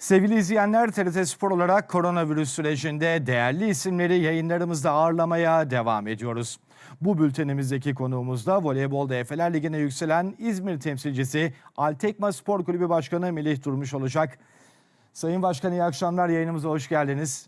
Sevgili izleyenler TRT Spor olarak koronavirüs sürecinde değerli isimleri yayınlarımızda ağırlamaya devam ediyoruz. Bu bültenimizdeki konuğumuz da voleybolda Efeler Ligi'ne yükselen İzmir temsilcisi Altekma Spor Kulübü Başkanı Melih Durmuş olacak. Sayın Başkan iyi akşamlar yayınımıza hoş geldiniz.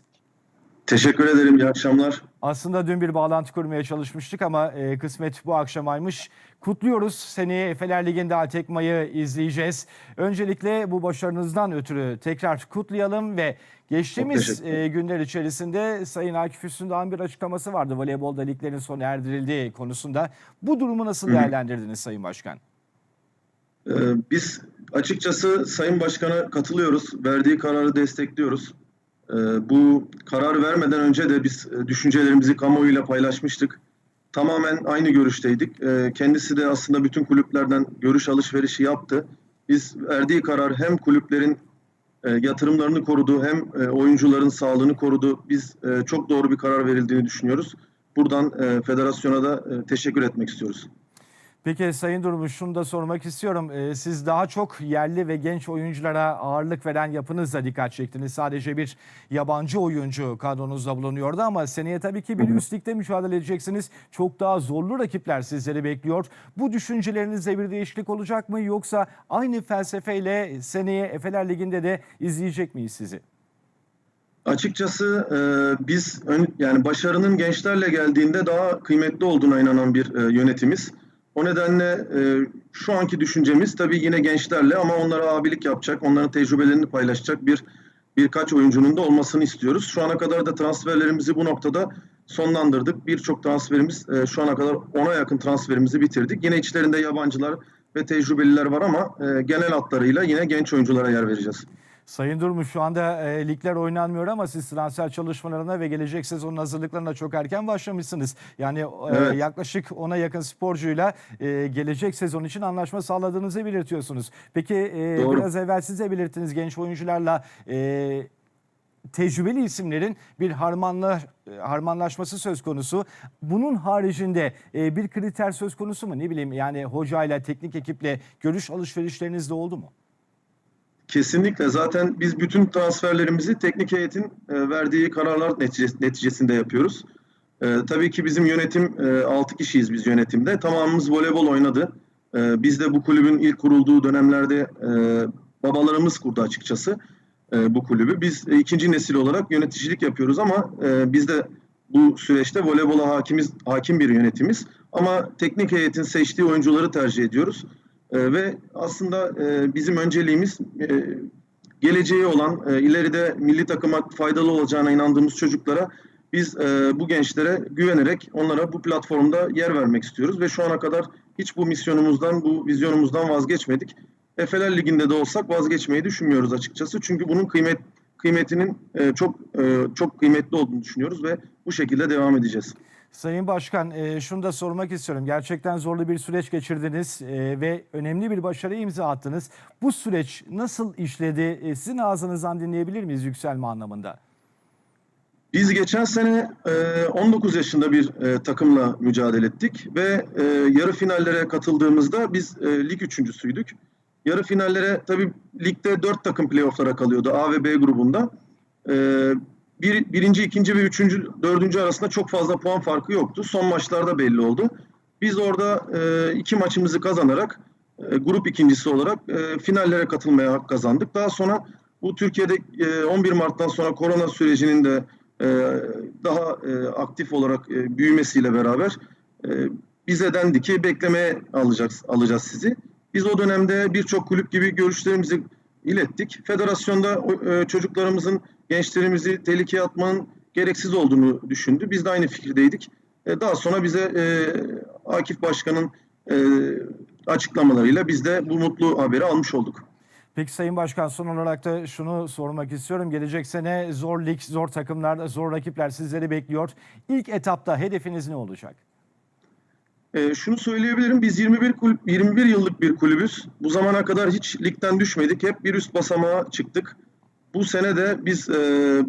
Teşekkür ederim. İyi akşamlar. Aslında dün bir bağlantı kurmaya çalışmıştık ama e, kısmet bu akşamaymış. Kutluyoruz. Seneye Efeler Ligi'nde Altekma'yı izleyeceğiz. Öncelikle bu başarınızdan ötürü tekrar kutlayalım ve geçtiğimiz e, günler içerisinde Sayın Akif Üstündağ'ın bir açıklaması vardı. Voleybolda liglerin sona erdirildiği konusunda. Bu durumu nasıl değerlendirdiniz Sayın Başkan? Ee, biz açıkçası Sayın Başkan'a katılıyoruz. Verdiği kararı destekliyoruz. Ee, bu karar vermeden önce de biz e, düşüncelerimizi kamuoyuyla paylaşmıştık. Tamamen aynı görüşteydik. Ee, kendisi de aslında bütün kulüplerden görüş alışverişi yaptı. Biz verdiği karar hem kulüplerin e, yatırımlarını korudu hem e, oyuncuların sağlığını korudu. Biz çok doğru bir karar verildiğini düşünüyoruz. Buradan federasyona da teşekkür etmek istiyoruz. Peki Sayın Durmuş şunu da sormak istiyorum. Ee, siz daha çok yerli ve genç oyunculara ağırlık veren yapınızla dikkat çektiniz. Sadece bir yabancı oyuncu kadronuzda bulunuyordu ama seneye tabii ki bir üst ligde mücadele edeceksiniz. Çok daha zorlu rakipler sizleri bekliyor. Bu düşüncelerinizde bir değişiklik olacak mı yoksa aynı felsefeyle seneye Efeler Ligi'nde de izleyecek miyiz sizi? Açıkçası e, biz ön, yani başarının gençlerle geldiğinde daha kıymetli olduğuna inanan bir e, yönetimiz. O nedenle e, şu anki düşüncemiz tabii yine gençlerle ama onlara abilik yapacak, onların tecrübelerini paylaşacak bir birkaç oyuncunun da olmasını istiyoruz. Şu ana kadar da transferlerimizi bu noktada sonlandırdık. Birçok transferimiz e, şu ana kadar ona yakın transferimizi bitirdik. Yine içlerinde yabancılar ve tecrübeliler var ama e, genel hatlarıyla yine genç oyunculara yer vereceğiz. Sayın Durmuş şu anda e, ligler oynanmıyor ama siz transfer çalışmalarına ve gelecek sezonun hazırlıklarına çok erken başlamışsınız. Yani e, Evet. yaklaşık ona yakın sporcuyla e, gelecek sezon için anlaşma sağladığınızı belirtiyorsunuz. Peki e, Doğru. biraz evvel siz de belirttiniz genç oyuncularla e, tecrübeli isimlerin bir harmanla, e, harmanlaşması söz konusu. Bunun haricinde e, bir kriter söz konusu mu? Ne bileyim yani hocayla, teknik ekiple görüş alışverişleriniz de oldu mu? Kesinlikle. Zaten biz bütün transferlerimizi teknik heyetin e, verdiği kararlar netice- neticesinde yapıyoruz. E, tabii ki bizim yönetim e, 6 kişiyiz biz yönetimde. Tamamımız voleybol oynadı. E, biz de bu kulübün ilk kurulduğu dönemlerde babalarımız kurdu açıkçası bu kulübü. Biz ikinci nesil olarak yöneticilik yapıyoruz ama biz de bu süreçte voleybola hakimiz, hakim bir yönetimiz. Ama teknik heyetin seçtiği oyuncuları tercih ediyoruz. E, ve aslında e, bizim önceliğimiz e, geleceği olan, e, ileride milli takıma faydalı olacağına inandığımız çocuklara biz e, bu gençlere güvenerek onlara bu platformda yer vermek istiyoruz ve şu ana kadar hiç bu misyonumuzdan, bu vizyonumuzdan vazgeçmedik. Efeler Ligi'nde de olsak vazgeçmeyi düşünmüyoruz açıkçası. Çünkü bunun kıymet kıymetinin e, çok e, çok kıymetli olduğunu düşünüyoruz ve bu şekilde devam edeceğiz. Sayın Başkan e, şunu da sormak istiyorum. Gerçekten zorlu bir süreç geçirdiniz e, ve önemli bir başarı imza attınız. Bu süreç nasıl işledi? E, Sizin ağzınızdan dinleyebilir miyiz yükselme anlamında? Biz geçen sene e, 19 yaşında bir e, takımla mücadele ettik ve e, yarı finallere katıldığımızda biz e, lig üçüncüsüydük. Yarı finallere tabii ligde dört takım playofflara kalıyordu A ve B grubunda. Bir, birinci, ikinci ve üçüncü, dördüncü arasında çok fazla puan farkı yoktu. Son maçlarda belli oldu. Biz orada e, iki maçımızı kazanarak e, grup ikincisi olarak e, finallere katılmaya hak kazandık. Daha sonra bu Türkiye'de e, 11 Mart'tan sonra korona sürecinin de e, daha e, aktif olarak e, büyümesiyle beraber e, bize dendi ki beklemeye alacağız, alacağız sizi. Biz o dönemde birçok kulüp gibi görüşlerimizi ilettik. Federasyonda e, çocuklarımızın, gençlerimizi tehlikeye atmanın gereksiz olduğunu düşündü. Biz de aynı fikirdeydik. E, daha sonra bize e, Akif Başkan'ın e, açıklamalarıyla biz de bu mutlu haberi almış olduk. Peki Sayın Başkan son olarak da şunu sormak istiyorum. Gelecek sene zor lig, zor takımlar, zor rakipler sizleri bekliyor. İlk etapta hedefiniz ne olacak? E, şunu söyleyebilirim. Biz 21 kulüp, 21 yıllık bir kulübüz. Bu zamana kadar hiç ligden düşmedik. Hep bir üst basamağa çıktık. Bu sene de biz e,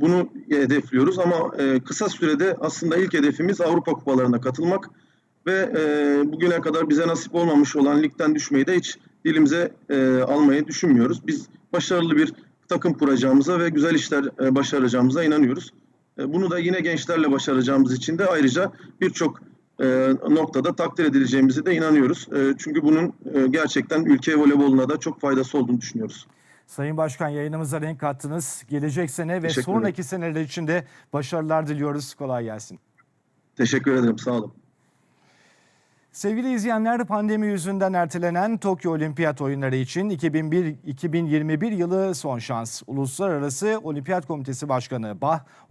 bunu hedefliyoruz ama e, kısa sürede aslında ilk hedefimiz Avrupa kupalarına katılmak ve e, bugüne kadar bize nasip olmamış olan ligden düşmeyi de hiç dilimize e, almayı düşünmüyoruz. Biz başarılı bir takım kuracağımıza ve güzel işler e, başaracağımıza inanıyoruz. E, Bunu da yine gençlerle başaracağımız için de ayrıca birçok e, noktada takdir edileceğimizi de inanıyoruz. E, Çünkü bunun e, gerçekten ülke voleyboluna da çok faydası olduğunu düşünüyoruz. Sayın Başkan yayınımıza renk kattınız. Gelecek sene ve sonraki seneler için de başarılar diliyoruz. Kolay gelsin. Teşekkür ederim. Sağ olun. Sevgili izleyenler pandemi yüzünden ertelenen Tokyo Olimpiyat Oyunları için 2001-2021 yılı son şans. Uluslararası Olimpiyat Komitesi Başkanı Bah